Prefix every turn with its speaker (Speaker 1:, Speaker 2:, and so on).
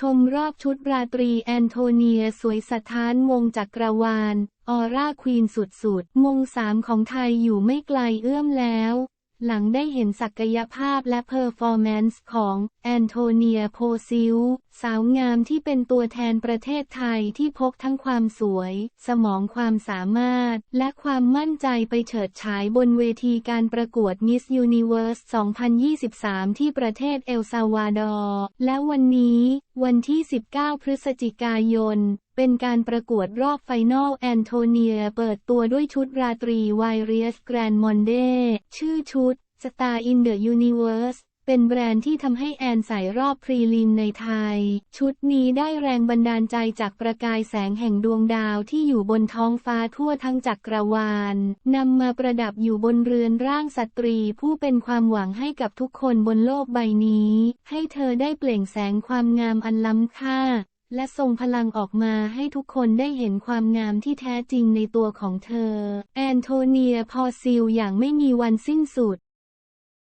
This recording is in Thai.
Speaker 1: ชมรอบชุดราตรีแอนโทเนียสวยสะท้านวงจักรวาล ออร่าควีนสุดๆ มงสามของไทยอยู่ไม่ไกลเอื้อมแล้ว หลังได้เห็นศักยภาพและเพอร์ฟอร์แมนซ์ของแอนโทเนียโพซิล สาวงามที่เป็นตัวแทนประเทศไทยที่พกทั้งความสวย สมองความสามารถ และความมั่นใจไปเฉิดฉายบนเวทีการประกวด Miss Universe 2023 ที่ประเทศเอลซาวาดอร์ และวันนี้ วันที่ 19 พฤศจิกายน เป็นการประกวดรอบไฟนอลแอนโทเนียเปิดตัวด้วยชุดราตรีไวเรียสแกรนมอนเดชื่อชุด Star in the Universe เป็นแบรนด์ที่ทำให้แอนใส่รอบพรีลิมในไทย ชุดนี้ได้แรงบันดาลใจจากประกายแสงแห่งดวงดาวที่อยู่บนท้องฟ้าทั่วทั้งจักรวาลนำมาประดับอยู่บนเรือนร่างสตรีผู้เป็นความหวังให้กับทุกคนบนโลกใบนี้ ให้เธอได้เปล่งแสงความงามอันล้ำค่า และส่งพลังออกมาให้ทุกคนได้เห็นความงามที่แท้จริงในตัวของเธอ แอนโทเนียพอซิลอย่างไม่มีวันสิ้นสุด